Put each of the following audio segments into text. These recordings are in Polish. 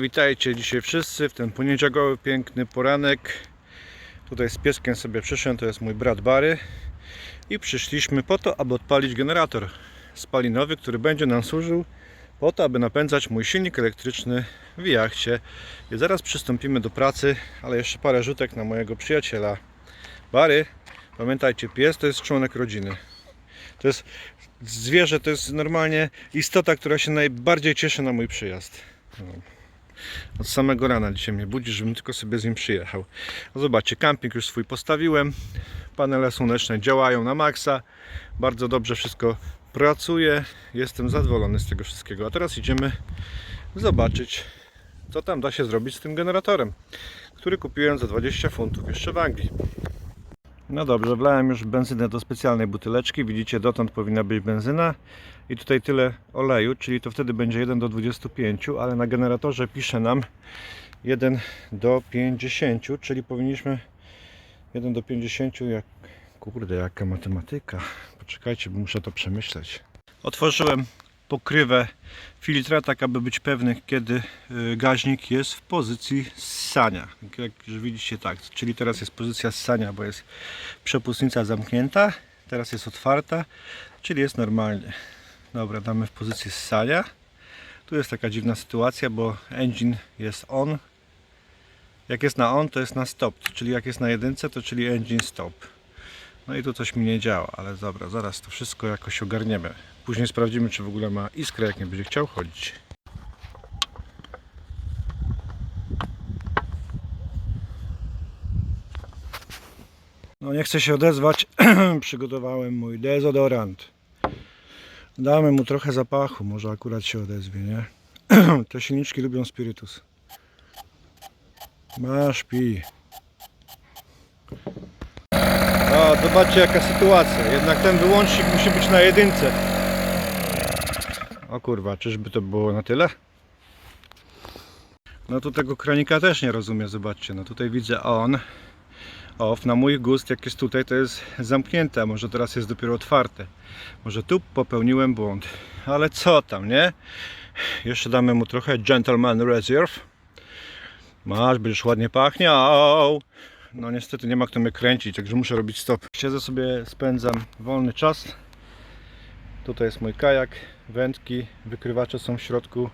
Witajcie dzisiaj wszyscy w ten poniedziałkowy piękny poranek. Tutaj z pieskiem sobie przyszedłem, to jest mój brat Bary i przyszliśmy po to, aby odpalić generator spalinowy, który będzie nam służył po to, aby napędzać mój silnik elektryczny w jachcie. I zaraz przystąpimy do pracy, ale jeszcze parę rzutek na mojego przyjaciela Bary. Pamiętajcie, pies to jest członek rodziny. To jest zwierzę, to jest normalnie istota, która się najbardziej cieszy na mój przyjazd. No. Od samego rana dzisiaj mnie budzi, żebym tylko sobie z nim przyjechał. No zobaczcie, kamping już swój postawiłem. Panele słoneczne działają na maksa. Bardzo dobrze wszystko pracuje. Jestem zadowolony z tego wszystkiego. A teraz idziemy zobaczyć, co tam da się zrobić z tym generatorem, który kupiłem za 20 funtów jeszcze w Anglii. No dobrze, wlałem już benzynę do specjalnej buteleczki. Widzicie, dotąd powinna być benzyna i tutaj tyle oleju, czyli to wtedy będzie 1 do 25, ale na generatorze pisze nam 1 do 50, czyli powinniśmy 1 do 50, jak kurde, jaka matematyka. Poczekajcie, muszę to przemyśleć. Otworzyłem pokrywę filtra, tak aby być pewny, kiedy y, gaźnik jest w pozycji ssania. Jak już widzicie tak, czyli teraz jest pozycja ssania, bo jest przepustnica zamknięta, teraz jest otwarta, czyli jest normalnie. Dobra, damy w pozycji ssania. Tu jest taka dziwna sytuacja, bo engine jest on. Jak jest na on, to jest na stop, czyli jak jest na jedynce, to czyli engine stop. No i tu coś mi nie działa, ale dobra, zaraz to wszystko jakoś ogarniemy. Później sprawdzimy, czy w ogóle ma iskrę, jak nie będzie chciał chodzić. No nie chcę się odezwać, przygotowałem mój dezodorant. Damy mu trochę zapachu, może akurat się odezwie, nie? Te silniczki lubią spirytus. Masz, pij zobaczcie jaka sytuacja. Jednak ten wyłącznik musi być na jedynce. O kurwa, czyżby to było na tyle? No tu tego kranika też nie rozumiem, zobaczcie. No tutaj widzę on, off. Na mój gust, jak jest tutaj, to jest zamknięte, a może teraz jest dopiero otwarte. Może tu popełniłem błąd. Ale co tam, nie? Jeszcze damy mu trochę Gentleman Reserve. Masz, będziesz ładnie pachniał no niestety nie ma kto mnie kręcić, także muszę robić stop. Siedzę sobie, spędzam wolny czas. Tutaj jest mój kajak, wędki, wykrywacze są w środku.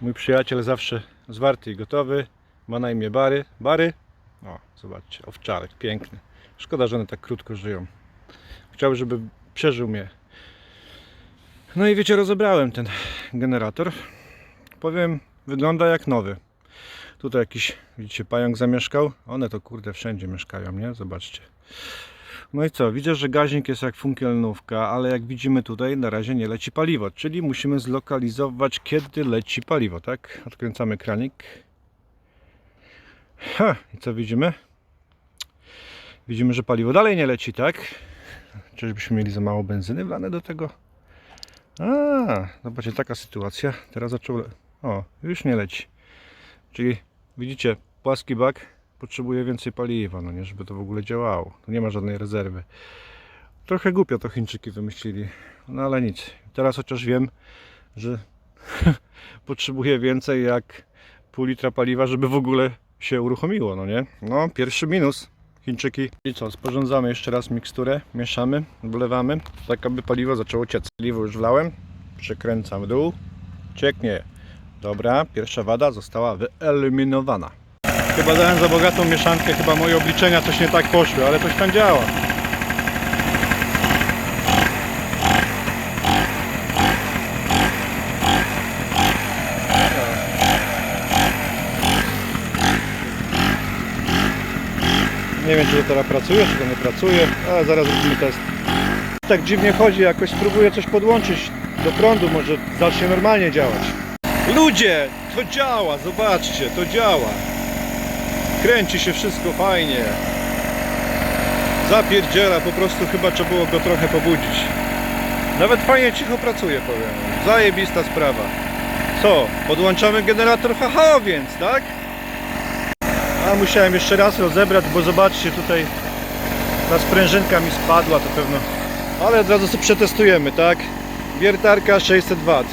Mój przyjaciel zawsze zwarty i gotowy. Ma na imię Bary. Bary? O, zobaczcie, owczarek, piękny. Szkoda, że one tak krótko żyją. Chciałbym, żeby przeżył mnie. No i wiecie, rozebrałem ten generator. Powiem, wygląda jak nowy. Tutaj jakiś, widzicie, pająk zamieszkał. One to kurde wszędzie mieszkają, nie? Zobaczcie. No i co? Widzę, że gaźnik jest jak funkielnówka, ale jak widzimy tutaj na razie nie leci paliwo, czyli musimy zlokalizować kiedy leci paliwo, tak? Odkręcamy kranik. Ha, i co widzimy? Widzimy, że paliwo dalej nie leci, tak? Czyżbyśmy mieli za mało benzyny wlane do tego? A, zobaczcie, taka sytuacja. Teraz zaczął... O, już nie leci. Czyli Widzicie, płaski bak potrzebuje więcej paliwa, no nie, żeby to w ogóle działało. Tu nie ma żadnej rezerwy. Trochę głupio to Chińczyki wymyślili, no ale nic. Teraz chociaż wiem, że potrzebuje więcej jak pół litra paliwa, żeby w ogóle się uruchomiło, no nie? No, pierwszy minus. Chińczyki. I co, sporządzamy jeszcze raz miksturę, mieszamy, wlewamy, tak aby paliwo zaczęło ciec. Paliwo już wlałem, przekręcam dół, cieknie. Dobra, pierwsza wada została wyeliminowana. Chyba dałem za bogatą mieszankę, chyba moje obliczenia coś nie tak poszły, ale coś tam działa. Nie wiem, czy to teraz pracuje, czy to nie pracuje, ale zaraz zrobimy test. Tak dziwnie chodzi, jakoś spróbuję coś podłączyć do prądu, może zacznie normalnie działać. Ludzie, to działa, zobaczcie, to działa. Kręci się wszystko fajnie. Zapierdziela, po prostu chyba trzeba było go trochę pobudzić. Nawet fajnie cicho pracuje, powiem. Zajebista sprawa. Co? Podłączamy generator haha, więc, tak? A musiałem jeszcze raz rozebrać, bo zobaczcie tutaj ta sprężynka mi spadła, to pewno. Ale od razu sobie przetestujemy, tak? Wiertarka 600 W.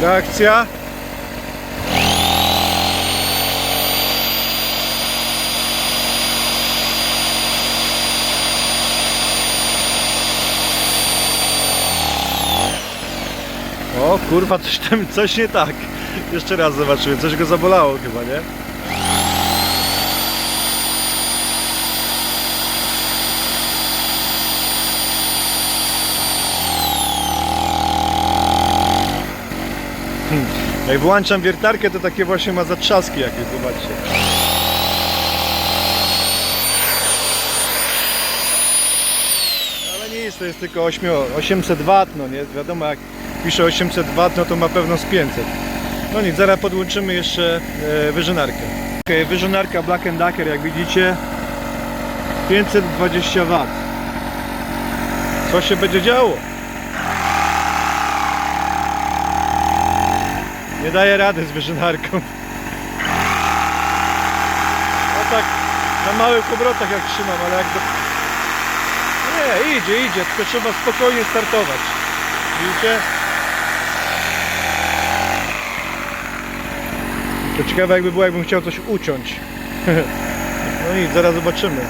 Reakcja. O kurwa, coś tam, coś nie tak. Jeszcze raz zobaczymy, coś go zabolało chyba, nie? Jak włączam wiertarkę, to takie właśnie ma zatrzaski jakieś, zobaczcie. Ale nic, to jest tylko 8, 800 W, no nie? Wiadomo, jak pisze 800 W, no to ma pewno z 500. No nic, zaraz podłączymy jeszcze e, wyżynarkę. Okay, wyżynarka Black Decker, jak widzicie, 520 W. Co się będzie działo? Nie daje rady z wyżynarką. No tak na małych obrotach jak trzymam, ale jak do... Nie, idzie, idzie, tylko trzeba spokojnie startować. Widzicie? To ciekawe jakby było, jakbym chciał coś uciąć. No nic, zaraz zobaczymy.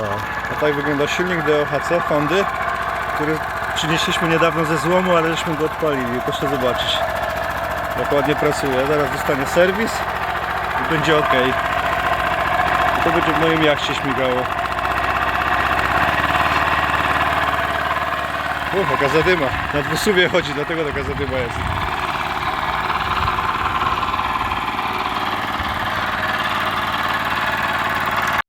O, a tak wygląda silnik DOHC Hondy, który przynieśliśmy niedawno ze złomu, ale żeśmy go odpalili. Proszę zobaczyć. Jak ładnie pracuje. Zaraz dostanie serwis i będzie ok. I to będzie w moim jachcie śmigało. Uch, jaka zadyma. Na dwusuwie chodzi, dlatego taka zadyma jest.